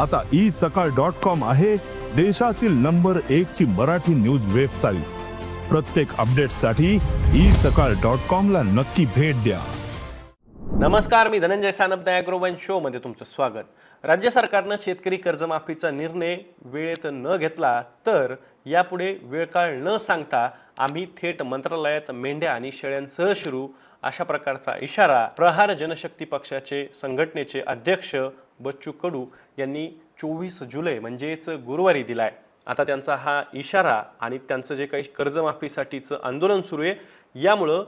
आता ई सकाळ dot com आहे देशातील नंबर एक ची मराठी न्यूज वेबसाईट. प्रत्येक अपडेटसाठी ई सकाळ डॉट कॉम ला नक्की भेट द्या. नमस्कार मी धनंजय सानप ॲग्रोवन शोमध्ये तुमचं स्वागत. राज्य सरकारनं शेतकरी कर्जमाफीचा निर्णय वेळेत न घेतला तर यापुढे वेळकाळ न सांगता आम्ही थेट मंत्रालयात मेंढ्या आणि शेळ्यांसह शिरू अशा प्रकारचा इशारा प्रहार जनशक्ती पक्षाचे संघटनेचे अध्यक्ष बच्चू कडू यांनी चोवीस जुलै म्हणजेच गुरुवारी दिलाय. आता त्यांचा हा इशारा आणि त्यांचं जे काही कर्जमाफीसाठीचं आंदोलन सुरू आहे यामुळं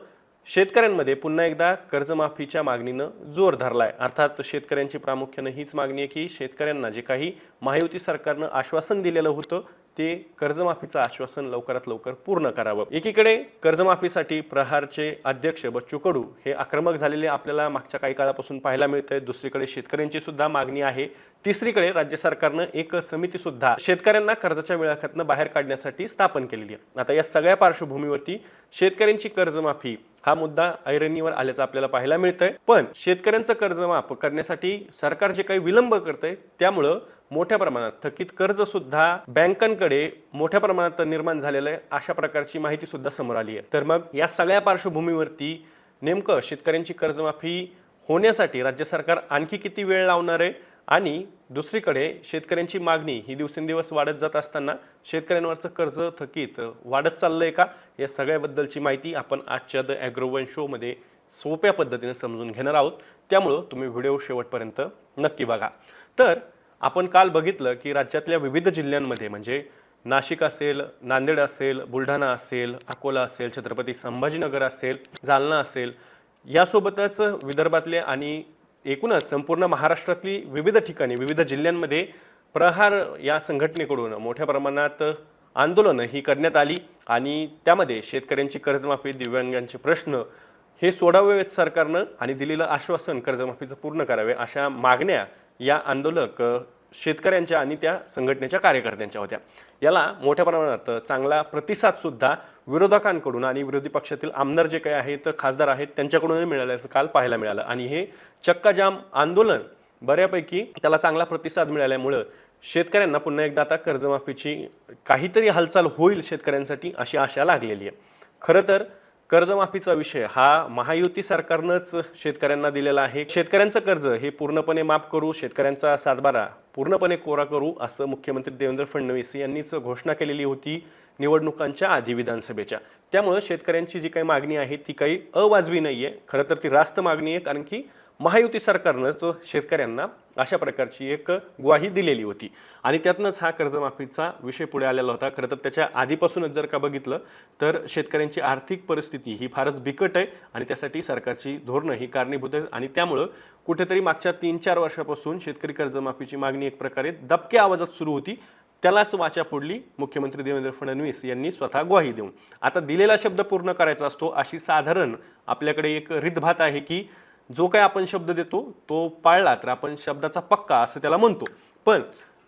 शेतकऱ्यांमध्ये पुन्हा एकदा कर्जमाफीच्या मागणीनं जोर धरलाय. अर्थात शेतकऱ्यांची प्रामुख्यानं हीच मागणी आहे की शेतकऱ्यांना जे काही महायुती सरकारनं आश्वासन दिलेलं होतं ते कर्जमाफीचं आश्वासन लवकरात लवकर पूर्ण करावं. एकीकडे कर्जमाफीसाठी प्रहारचे अध्यक्ष बच्चू कडू हे आक्रमक झालेले आपल्याला मागच्या काही काळापासून पाहायला मिळतंय. दुसरीकडे शेतकऱ्यांची सुद्धा मागणी आहे. तिसरीकडे राज्य सरकारनं एक समिती सुद्धा शेतकऱ्यांना कर्जाच्या विळाखातनं बाहेर काढण्यासाठी स्थापन केलेली आहे. आता या सगळ्या पार्श्वभूमीवरती शेतकऱ्यांची कर्जमाफी हा मुद्दा ऐरणीवर आल्याचं आपल्याला पाहायला मिळतंय. पण शेतकऱ्यांचं कर्ज माफ करण्यासाठी सरकार जे काही विलंब करतंय त्यामुळं मोठ्या प्रमाणात. थकीत कर्ज सुद्धा बँकांकडे मोठ्या प्रमाणात निर्माण झालेलं आहे अशा प्रकारची माहिती सुद्धा समोर आली आहे. तर मग या सगळ्या पार्श्वभूमीवरती नेमकं शेतकऱ्यांची कर्जमाफी होण्यासाठी राज्य सरकार आणखी किती वेळ लावणार आहे? आणि दुसरीकडे शेतकऱ्यांची मागणी ही दिवसेंदिवस वाढत जात असताना शेतकऱ्यांवरचं कर्ज थकीत वाढत चाललं आहे का? या सगळ्याबद्दलची माहिती आपण आजच्या द ॲग्रोवन शोमध्ये सोप्या पद्धतीने समजून घेणार आहोत. त्यामुळं तुम्ही व्हिडिओ शेवटपर्यंत नक्की बघा. तर आपण काल बघितलं की राज्यातल्या विविध जिल्ह्यांमध्ये म्हणजे नाशिक असेल नांदेड असेल बुलढाणा असेल अकोला असेल छत्रपती संभाजीनगर असेल जालना असेल यासोबतच विदर्भातले आणि एकूणच संपूर्ण महाराष्ट्रातली विविध ठिकाणी विविध जिल्ह्यांमध्ये प्रहार या संघटनेकडून मोठ्या प्रमाणात आंदोलनं ही करण्यात आली आणि त्यामध्ये शेतकऱ्यांची कर्जमाफी दिव्यांगांचे प्रश्न हे सोडावेत सरकारनं आणि दिलेलं आश्वासन कर्जमाफीचं पूर्ण करावे अशा मागण्या या आंदोलक शेतकऱ्यांच्या आणि त्या संघटनेच्या कार्यकर्त्यांच्या होत्या. याला मोठ्या प्रमाणात चांगला प्रतिसादसुद्धा विरोधकांकडून आणि विरोधी पक्षातील आमदार जे काही आहेत खासदार आहेत त्यांच्याकडूनही मिळाल्याचं काल पाहायला मिळालं. आणि हे चक्काजाम आंदोलन बऱ्यापैकी त्याला चांगला प्रतिसाद मिळाल्यामुळं शेतकऱ्यांना पुन्हा एकदा आता कर्जमाफीची काहीतरी हालचाल होईल शेतकऱ्यांसाठी अशी आशा लागलेली आहे. खरं तर कर्जमाफीचा विषय हा महायुती सरकारनंच शेतकऱ्यांना दिलेला आहे. शेतकऱ्यांचं कर्ज हे पूर्णपणे माफ करू शेतकऱ्यांचा सातबारा पूर्णपणे कोरा करू असं मुख्यमंत्री देवेंद्र फडणवीस यांनीच घोषणा केलेली होती निवडणुकांच्या आधी विधानसभेच्या. त्यामुळं शेतकऱ्यांची जी काही मागणी आहे ती काही अवाजवी नाही आहे खरं तर ती रास्त मागणी आहे कारण की महायुती सरकारनंच शेतकऱ्यांना अशा प्रकारची एक ग्वाही दिलेली होती. आणि त्यातनंच हा कर्जमाफीचा विषय पुढे आलेला होता. खरं तर त्याच्या आधीपासूनच जर का बघितलं तर शेतकऱ्यांची आर्थिक परिस्थिती ही फारच बिकट आहे आणि त्यासाठी सरकारची धोरणं ही कारणीभूत आहेत. आणि त्यामुळं कुठेतरी मागच्या तीन चार वर्षापासून शेतकरी कर्जमाफीची मागणी एक प्रकारे दबक्या आवाजात सुरू होती. त्यालाच वाचा फोडली मुख्यमंत्री देवेंद्र फडणवीस यांनी स्वतः ग्वाही देऊन. आता दिलेला शब्द पूर्ण करायचा असतो अशी साधारण आपल्याकडे एक रितभात आहे की जो काय आपण शब्द देतो तो पाळला तर आपण शब्दाचा पक्का असं त्याला म्हणतो. पण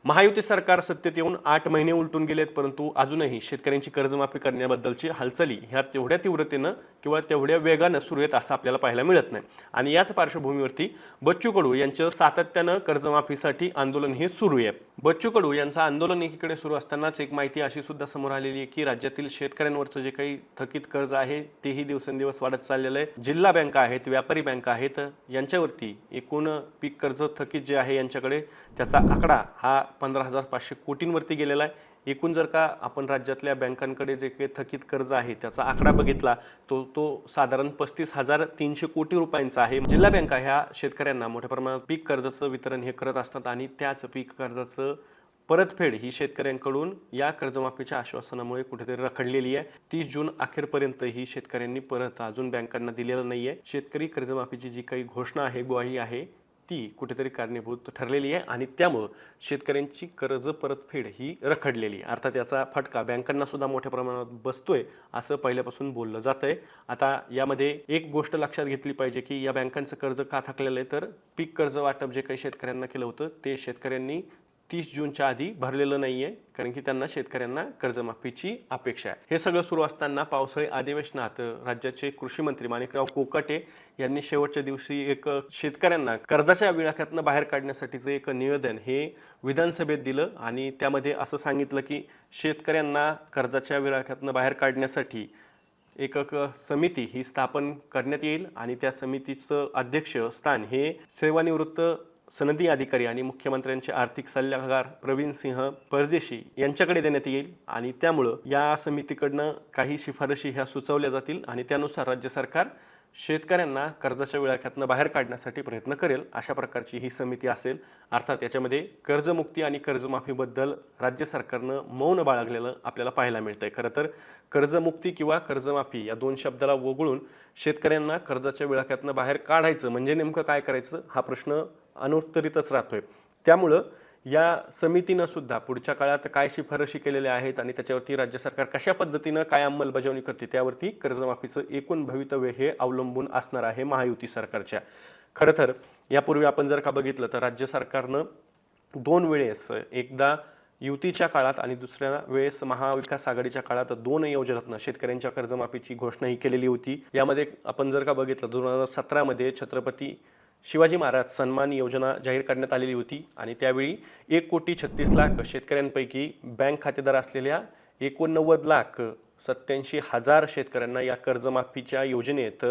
महायुती सरकार सत्तेत येऊन आठ महिने उलटून गेलेत परंतु अजूनही शेतकऱ्यांची कर्जमाफी करण्याबद्दलची हालचाली ह्या तेवढ्या तीव्रतेनं किंवा तेवढ्या वेगानं सुरू आहेत असं आपल्याला पाहायला मिळत नाही. आणि याच पार्श्वभूमीवरती बच्चू कडू यांचं सातत्यानं कर्जमाफीसाठी आंदोलन हे सुरू आहे. बच्चू कडू यांचं आंदोलन एकीकडे सुरू असतानाच एक माहिती अशी सुद्धा समोर आलेली आहे की राज्यातील शेतकऱ्यांवरचं जे काही थकीत कर्ज आहे तेही दिवसेंदिवस वाढत चाललेलं आहे. जिल्हा बँका आहेत व्यापारी बँका आहेत यांच्यावरती एकूण पीक कर्ज थकीत जे आहे यांच्याकडे त्याचा आकडा हा पंधरा हजार पाचशे कोटींवरती गेलेला आहे. एकूण जर का आपण राज्यातल्या बँकांकडे जे काही थकीत कर्ज आहे त्याचा आकडा बघितला तो तो साधारण पस्तीस हजार तीनशे कोटी रुपयांचा आहे. जिल्हा बँका ह्या शेतकऱ्यांना मोठ्या प्रमाणात पीक कर्जाचं वितरण हे करत असतात आणि त्याच पीक कर्जाचं परतफेड ही शेतकऱ्यांकडून या कर्जमाफीच्या आश्वासनामुळे कुठेतरी रखडलेली आहे. तीस जून अखेरपर्यंत ही शेतकऱ्यांनी परत अजून बँकांना दिलेलं नाही आहे शेतकरी कर्जमाफीची जी काही घोषणा आहे ग्वाही आहे ती कुठेतरी कारणीभूत ठरलेली आहे आणि त्यामुळं शेतकऱ्यांची कर्ज परतफेड ही रखडलेली आहे. अर्थात याचा फटका बँकांना सुद्धा मोठ्या प्रमाणात बसतोय असं पहिल्यापासून बोललं जात आहे आता यामध्ये एक गोष्ट लक्षात घेतली पाहिजे की या बँकांचं कर्ज का थकलेलं आहे? तर पीक कर्ज वाटप जे काही शेतकऱ्यांना केलं होतं ते शेतकऱ्यांनी तीस जूनच्या आधी भरलेलं नाही आहे कारण की त्यांना शेतकऱ्यांना कर्जमाफीची अपेक्षा आहे. हे सगळं सुरू असताना पावसाळी अधिवेशनात राज्याचे कृषी मंत्री माणिकराव कोकाटे यांनी शेवटच्या दिवशी एक शेतकऱ्यांना कर्जाच्या विळख्यातनं बाहेर काढण्यासाठीचं एक निवेदन हे विधानसभेत दिलं आणि त्यामध्ये असं सांगितलं की शेतकऱ्यांना कर्जाच्या विळख्यातनं बाहेर काढण्यासाठी एक एक समिती ही स्थापन करण्यात येईल आणि त्या समितीचं अध्यक्ष स्थान हे सेवानिवृत्त सनदी अधिकारी आणि मुख्यमंत्र्यांचे आर्थिक सल्लागार प्रवीण सिंह परदेशी यांच्याकडे देण्यात येईल आणि त्यामुळं या समितीकडनं काही शिफारशी ह्या सुचवल्या जातील आणि त्यानुसार राज्य सरकार शेतकऱ्यांना कर्जाच्या विळाख्यातनं बाहेर काढण्यासाठी प्रयत्न करेल अशा प्रकारची ही समिती असेल. अर्थात याच्यामध्ये कर्जमुक्ती आणि कर्जमाफीबद्दल राज्य सरकारनं मौन बाळगलेलं आपल्याला पाहायला मिळतंय. खरं तर कर्जमुक्ती किंवा कर्जमाफी या दोन शब्दाला वगळून शेतकऱ्यांना कर्जाच्या विळाख्यातनं बाहेर काढायचं म्हणजे नेमकं काय करायचं? हा प्रश्न अनुत्तरितच राहतोय. त्यामुळं या समितीनं सुद्धा पुढच्या काळात काय शिफारशी केलेल्या आहेत आणि त्याच्यावरती राज्य सरकार कशा पद्धतीनं काय अंमलबजावणी करते त्यावरती कर्जमाफीचं एकूण भवितव्य हे अवलंबून असणार आहे महायुती सरकारच्या. खरं तर यापूर्वी आपण जर का बघितलं तर राज्य सरकारनं दोन वेळेस एकदा युतीच्या काळात आणि दुसऱ्या वेळेस महाविकास आघाडीच्या काळात दोन योजनातनं शेतकऱ्यांच्या कर्जमाफीची घोषणा ही केलेली होती. यामध्ये आपण जर का बघितलं दोन हजार सतरामध्ये छत्रपती शिवाजी महाराज सन्मान योजना जाहीर करण्यात आलेली होती आणि त्यावेळी एक कोटी छत्तीस लाख शेतकऱ्यांपैकी बँक खातेदार असलेल्या एकोणनव्वद लाख सत्याऐंशी हजार शेतकऱ्यांना या कर्जमाफीच्या योजनेत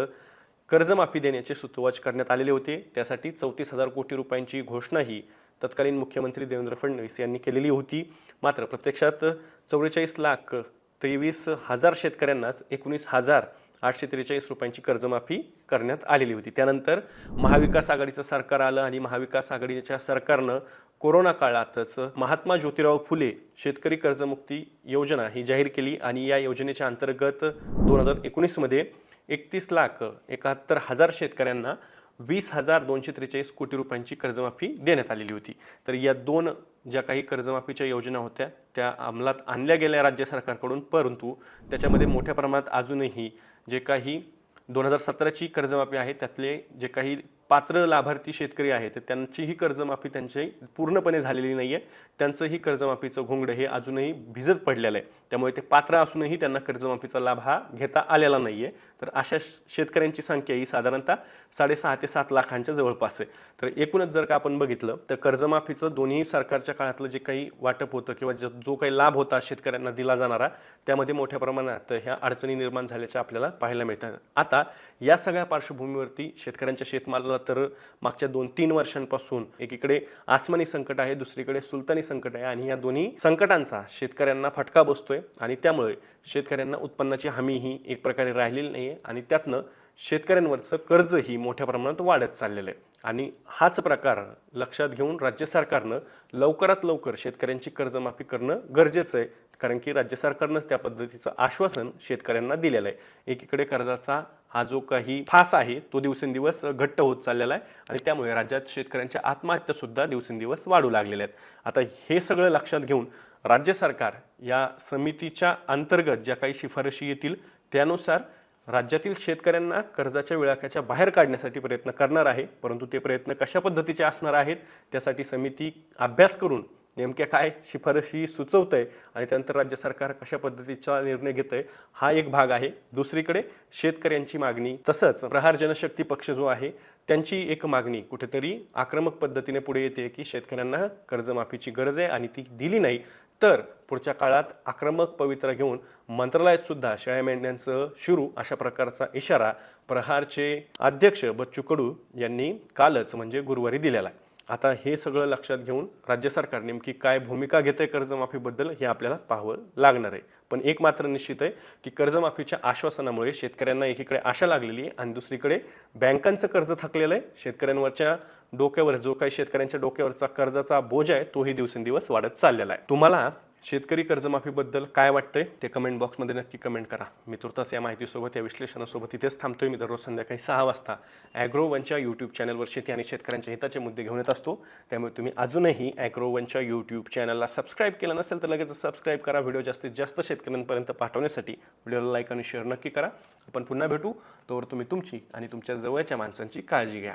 कर्जमाफी देण्याचे सुतोवाच करण्यात आलेले होते. त्यासाठी चौतीस हजार कोटी रुपयांची घोषणाही तत्कालीन मुख्यमंत्री देवेंद्र फडणवीस यांनी केलेली होती. मात्र प्रत्यक्षात चौवेचाळीस लाख तेवीस हजार शेतकऱ्यांनाच एकोणीस हजार आठशे त्रेचाळीस रुपयांची कर्जमाफी करण्यात आलेली होती. त्यानंतर महाविकास आघाडीचं सरकार आलं आणि महाविकास आघाडीच्या सरकारनं कोरोना काळातच महात्मा ज्योतिराव फुले शेतकरी कर्जमुक्ती योजना ही जाहीर केली आणि या योजनेच्या अंतर्गत दोन हजार एकोणीसमध्ये एकतीस लाख एकाहत्तर हजार शेतकऱ्यांना वीस हजार दोनशे त्रेचाळीस कोटी रुपयांची कर्जमाफी देण्यात आलेली होती. तर या दोन ज्या काही कर्जमाफीच्या योजना होत्या त्या अंमलात आणल्या गेल्या राज्य सरकारकडून परंतु त्याच्यामध्ये मोठ्या प्रमाणात अजूनही जे काही दोन हजार सतराची कर्जमाफी आहे त्यातले जे काही पात्र लाभार्थी शेतकरी आहेत त्यांचीही कर्जमाफी त्यांची पूर्णपणे झालेली नाही आहे त्यांचंही कर्जमाफीचं घोंगडं हे अजूनही भिजत पडलेलं आहे. त्यामुळे ते पात्र असूनही त्यांना कर्जमाफीचा लाभ हा घेता आलेला नाही आहे तर अशा शेतकऱ्यांची संख्या ही साधारणतः साडेसहा ते सात लाखांच्या जवळपास आहे. तर एकूणच जर का आपण बघितलं तर कर्जमाफीचं दोन्ही सरकारच्या काळातलं जे काही वाटप होतं किंवा जो जो काही लाभ होता शेतकऱ्यांना दिला जाणारा त्यामध्ये मोठ्या प्रमाणात ह्या अडचणी निर्माण झाल्याच्या आपल्याला पाहायला मिळतात आता या सगळ्या पार्श्वभूमीवरती शेतकऱ्यांच्या शेतमाला शेतमालाला तर मागच्या दोन तीन वर्षांपासून एकीकडे आसमानी संकट आहे दुसरीकडे सुलतानी संकट आहे आणि या दोन्ही संकटांचा शेतकऱ्यांना फटका बसतोय आणि त्यामुळे शेतकऱ्यांना उत्पन्नाची हमी ही एक प्रकारे राहिलेली नाही आहे आणि त्यातनं शेतकऱ्यांवरचं कर्जही मोठ्या प्रमाणात वाढत चाललेलं आहे. आणि हाच प्रकार लक्षात घेऊन राज्य सरकारनं लवकरात लवकर शेतकऱ्यांची कर्जमाफी करणं गरजेचं आहे. कारण की राज्य सरकारनंच त्या पद्धतीचं आश्वासन शेतकऱ्यांना दिलेलं आहे. एकीकडे कर्जाचा हा जो काही फास आहे तो दिवसेंदिवस घट्ट होत चाललेला आहे आणि त्यामुळे राज्यात शेतकऱ्यांच्या आत्महत्यासुद्धा दिवसेंदिवस वाढू लागलेल्या आहेत. आता हे सगळं लक्षात घेऊन राज्य सरकार या समितीच्या अंतर्गत ज्या काही शिफारशी येतील त्यानुसार राज्यातील शेतकऱ्यांना कर्जाच्या विळाख्याच्या बाहेर काढण्यासाठी प्रयत्न करणार आहे. परंतु ते प्रयत्न कशा पद्धतीचे असणार आहेत त्यासाठी समिती अभ्यास करून नेमक्या काय शिफारशी सुचवत आहे आणि त्यानंतर राज्य सरकार कशा पद्धतीचा निर्णय घेत आहे हा एक भाग आहे. दुसरीकडे शेतकऱ्यांची मागणी तसंच प्रहार जनशक्ती पक्ष जो आहे त्यांची एक मागणी कुठेतरी आक्रमक पद्धतीने पुढे येते की शेतकऱ्यांना कर्जमाफीची गरज आहे आणि ती दिली नाही तर पुढच्या काळात आक्रमक पवित्रा घेऊन मंत्रालयात सुद्धा शेळ्या मेंढ्यांचं शुरू अशा प्रकारचा इशारा प्रहारचे अध्यक्ष बच्चू कडू यांनी कालच म्हणजे गुरुवारी दिलेला आहे. आता हे सगळं लक्षात घेऊन राज्य सरकार नेमकी काय भूमिका घेत आहे कर्जमाफीबद्दल हे आपल्याला पाहावं लागणार आहे. पण एक मात्र निश्चित आहे की कर्जमाफीच्या आश्वासनामुळे शेतकऱ्यांना एकीकडे आशा लागलेली आहे आणि दुसरीकडे बँकांचं कर्ज थकलेलं आहे. शेतकऱ्यांवरच्या डोक्यावर जो काही शेतकऱ्यांच्या डोक्यावरचा कर्जाचा बोज आहे तोही दिवसेंदिवस वाढत चाललेला आहे. तुम्हाला शेतकरी कर्जमाफीबद्दल काय वाटतंय ते कमेंट बॉक्समध्ये नक्की कमेंट करा. मी तुर्तास या माहितीसोबत या विश्लेषणासोबत इथेच थांबतोय. मी दररोज संध्याकाळी सहा वाजता ॲग्रो वनच्या यूट्यूब चॅनलवर शेती आणि शेतकऱ्यांच्या हिताचे मुद्दे घेऊन येत असतो. त्यामुळे तुम्ही अजूनही ॲग्रो वनच्या यूट्यूब चॅनलला सबस्क्राईब केलं नसेल तर लगेच सबस्क्राईब करा. व्हिडिओ जास्तीत जास्त शेतकऱ्यांपर्यंत पाठवण्यासाठी व्हिडिओला लाईक आणि शेअर नक्की करा. आपण पुन्हा भेटू. तोवर तुम्ही तुमची आणि तुमच्या जवळच्या माणसांची काळजी घ्या.